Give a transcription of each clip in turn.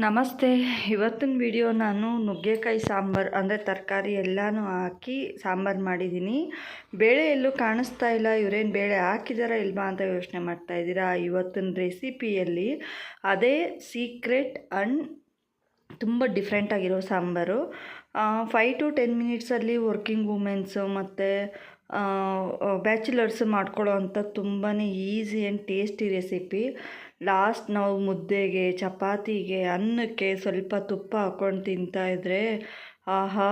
ನಮಸ್ತೆ. ಇವತ್ತಿನ ವಿಡಿಯೋ ನಾನು ನುಗ್ಗೆಕಾಯಿ ಸಾಂಬಾರು, ಅಂದರೆ ತರಕಾರಿ ಎಲ್ಲನೂ ಹಾಕಿ ಸಾಂಬಾರು ಮಾಡಿದ್ದೀನಿ ಬೇಳೆ ಎಲ್ಲೂ ಕಾಣಿಸ್ತಾ ಇಲ್ಲ. ಇವರೇನು ಬೇಳೆ ಹಾಕಿದಾರಾ ಇಲ್ವಾ ಅಂತ ಯೋಚನೆ ಮಾಡ್ತಾ ಇದ್ದೀರಾ ಇವತ್ತಿನ ರೆಸಿಪಿಯಲ್ಲಿ ಅದೇ ಸೀಕ್ರೆಟ್ ಅಂಡ್ ತುಂಬ ಡಿಫ್ರೆಂಟಾಗಿರೋ ಸಾಂಬಾರು. ಫೈ ಟು ಟೆನ್ ಮಿನಿಟ್ಸಲ್ಲಿ ವರ್ಕಿಂಗ್ ವುಮೆನ್ಸು ಮತ್ತು ಬ್ಯಾಚುಲರ್ಸ್ ಮಾಡ್ಕೊಳ್ಳೋ ಅಂಥ ತುಂಬಾ easy and tasty recipe. Last ನಾವು ಮುದ್ದೆಗೆ, ಚಪಾತಿಗೆ, ಅನ್ನಕ್ಕೆ ಸ್ವಲ್ಪ ತುಪ್ಪ ಹಾಕ್ಕೊಂಡು ತಿಂತಾಯಿದ್ರೆ ಆಹಾ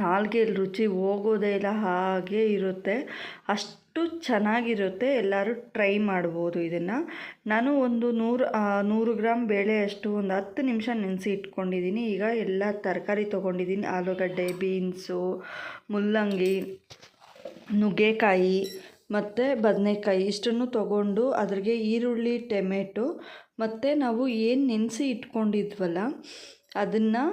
ನಾಲ್ಗೆಯಲ್ಲಿ ರುಚಿ ಹೋಗೋದೇ ಇಲ್ಲ, ಹಾಗೆ ಇರುತ್ತೆ. ಅಷ್ಟು ಚೆನ್ನಾಗಿರುತ್ತೆ. ಎಲ್ಲರೂ ಟ್ರೈ ಮಾಡ್ಬೋದು ಇದನ್ನು. ನಾನು ಒಂದು ನೂರು ನೂರು ಗ್ರಾಮ್ ಬೇಳೆಯಷ್ಟು ಒಂದು ಹತ್ತು ನಿಮಿಷ ನೆನೆಸಿ ಇಟ್ಕೊಂಡಿದ್ದೀನಿ ಈಗ ಎಲ್ಲ ತರಕಾರಿ ತೊಗೊಂಡಿದ್ದೀನಿ ಆಲೂಗಡ್ಡೆ, ಬೀನ್ಸು, ಮುಲ್ಲಂಗಿ, ನುಗ್ಗೆಕಾಯಿ ಮತ್ತು ಬದನೆಕಾಯಿ ಇಷ್ಟನ್ನು ತೊಗೊಂಡು ಅದ್ರಿಗೆ ಈರುಳ್ಳಿ, ಟೆಮೆಟೊ ಮತ್ತು ನಾವು ಏನು ನೆನೆಸಿ ಇಟ್ಕೊಂಡಿದ್ವಲ್ಲ, ಅದನ್ನು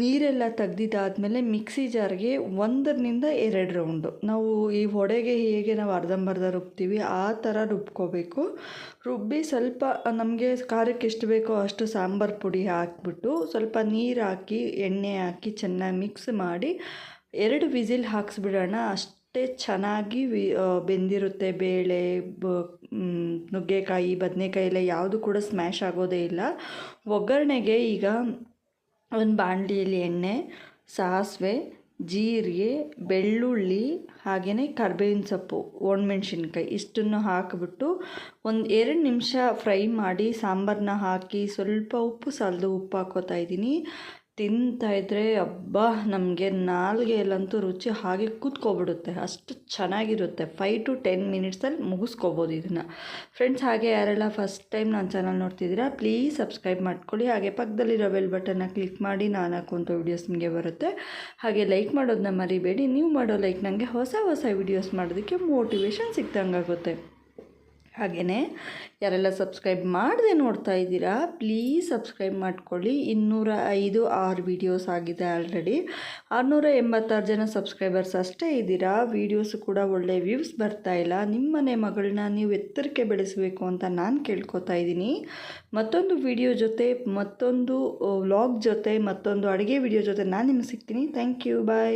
ನೀರೆಲ್ಲ ತೆಗ್ದಿದ್ದಾದಮೇಲೆ ಮಿಕ್ಸಿ ಜಾರ್ಗೆ ಒಂದರಿಂದ ಎರಡು ರೌಂಡು. ನಾವು ಈ ವಡೆಗೆ ಹೇಗೆ ನಾವು ಅರ್ಧಂಬರ್ಧ ರುಬ್ತೀವಿ, ಆ ಥರ ರುಬ್ಕೋಬೇಕು. ರುಬ್ಬಿ ಸ್ವಲ್ಪ ನಮಗೆ ಖಾರಕ್ಕೆ ಎಷ್ಟು ಬೇಕೋ ಅಷ್ಟು ಸಾಂಬಾರು ಪುಡಿ ಹಾಕಿಬಿಟ್ಟು ಸ್ವಲ್ಪ ನೀರು ಹಾಕಿ, ಎಣ್ಣೆ ಹಾಕಿ ಚೆನ್ನಾಗಿ ಮಿಕ್ಸ್ ಮಾಡಿ ಎರಡು ವಿಸಿಲ್ ಹಾಕ್ಸ್ಬಿಡೋಣ. ಅಷ್ಟೇ ಚೆನ್ನಾಗಿ ವಿ ಬೆಂದಿರುತ್ತೆ ಬೇಳೆ, ಬ ನುಗ್ಗೆಕಾಯಿ, ಬದನೆಕಾಯಿ ಎಲ್ಲ ಯಾವುದು ಕೂಡ ಸ್ಮ್ಯಾಶ್ ಆಗೋದೇ ಇಲ್ಲ. ಒಗ್ಗರಣೆಗೆ ಈಗ ಒಂದು ಬಾಣಲಿಯಲ್ಲಿ ಎಣ್ಣೆ, ಸಾಸಿವೆ, ಜೀರಿಗೆ, ಬೆಳ್ಳುಳ್ಳಿ ಹಾಗೆಯೇ ಕರ್ಬೇವಿನ ಸೊಪ್ಪು, ಒಣಮೆಣ್ಸಿನ್ಕಾಯಿ ಇಷ್ಟನ್ನು ಹಾಕಿಬಿಟ್ಟು ಒಂದು ಎರಡು ನಿಮಿಷ ಫ್ರೈ ಮಾಡಿ ಸಾಂಬಾರನ್ನ ಹಾಕಿ ಸ್ವಲ್ಪ ಉಪ್ಪು, ಸಾಲದು ಉಪ್ಪು ಹಾಕ್ಕೋತಾ ಇದ್ದೀನಿ. ತಿಂತಾಯಿದ್ರೆ ಅಬ್ಬಾ, ನಮಗೆ ನಾಲಿಗೆಯಲ್ಲಂತೂ ರುಚಿ ಹಾಗೆ ಕೂತ್ಕೊಬಿಡುತ್ತೆ. ಅಷ್ಟು ಚೆನ್ನಾಗಿರುತ್ತೆ. ಫೈ ಟು ಟೆನ್ ಮಿನಿಟ್ಸಲ್ಲಿ ಮುಗಿಸ್ಕೋಬೋದು ಇದನ್ನು. ಫ್ರೆಂಡ್ಸ್ ಹಾಗೆ ಯಾರೆಲ್ಲ ಫಸ್ಟ್ ಟೈಮ್ ನನ್ನ ಚಾನಲ್ ನೋಡ್ತಿದ್ದೀರಾ ಪ್ಲೀಸ್ ಸಬ್ಸ್ಕ್ರೈಬ್ ಮಾಡ್ಕೊಳ್ಳಿ. ಹಾಗೆ ಪಕ್ಕದಲ್ಲಿರೋ ಬೆಲ್ ಬಟನ್ನ ಕ್ಲಿಕ್ ಮಾಡಿ ನಾನು ಹಾಕುವಂಥ ವೀಡಿಯೋಸ್ ನಿಮಗೆ ಬರುತ್ತೆ. ಹಾಗೆ ಲೈಕ್ ಮಾಡೋದನ್ನ ಮರಿಬೇಡಿ. ನೀವು ಮಾಡೋ ಲೈಕ್ ನನಗೆ ಹೊಸ ಹೊಸ ವೀಡಿಯೋಸ್ ಮಾಡೋದಕ್ಕೆ ಮೋಟಿವೇಶನ್ ಸಿಕ್ತಂಗಾಗುತ್ತೆ ಹಾಗೆಯೇ ಯಾರೆಲ್ಲ ಸಬ್ಸ್ಕ್ರೈಬ್ ಮಾಡದೆ ನೋಡ್ತಾ ಇದ್ದೀರಾ ಪ್ಲೀಸ್ ಸಬ್ಸ್ಕ್ರೈಬ್ ಮಾಡ್ಕೊಳ್ಳಿ. ಇನ್ನೂರ ಐದು ಆರು ವೀಡಿಯೋಸ್ ಆಗಿದೆ ಆಲ್ರೆಡಿ ಆರುನೂರ ಎಂಬತ್ತಾರು ಜನ ಸಬ್ಸ್ಕ್ರೈಬರ್ಸ್ ಅಷ್ಟೇ ಇದ್ದೀರಾ ವೀಡಿಯೋಸು ಕೂಡ ಒಳ್ಳೆ ವ್ಯೂಸ್ ಬರ್ತಾ ಇಲ್ಲ. ನಿಮ್ಮನೆ ಮಗಳನ್ನ ನೀವು ಎತ್ತರಕ್ಕೆ ಬೆಳೆಸಬೇಕು ಅಂತ ನಾನು ಕೇಳ್ಕೊತಾ ಇದ್ದೀನಿ. ಮತ್ತೊಂದು ವಿಡಿಯೋ ಜೊತೆ, ಮತ್ತೊಂದು ವ್ಲಾಗ್ ಜೊತೆ, ಮತ್ತೊಂದು ಅಡುಗೆ ವಿಡಿಯೋ ಜೊತೆ ನಾನು ನಿಮ್ಗೆ ಸಿಗ್ತೀನಿ. Thank you bye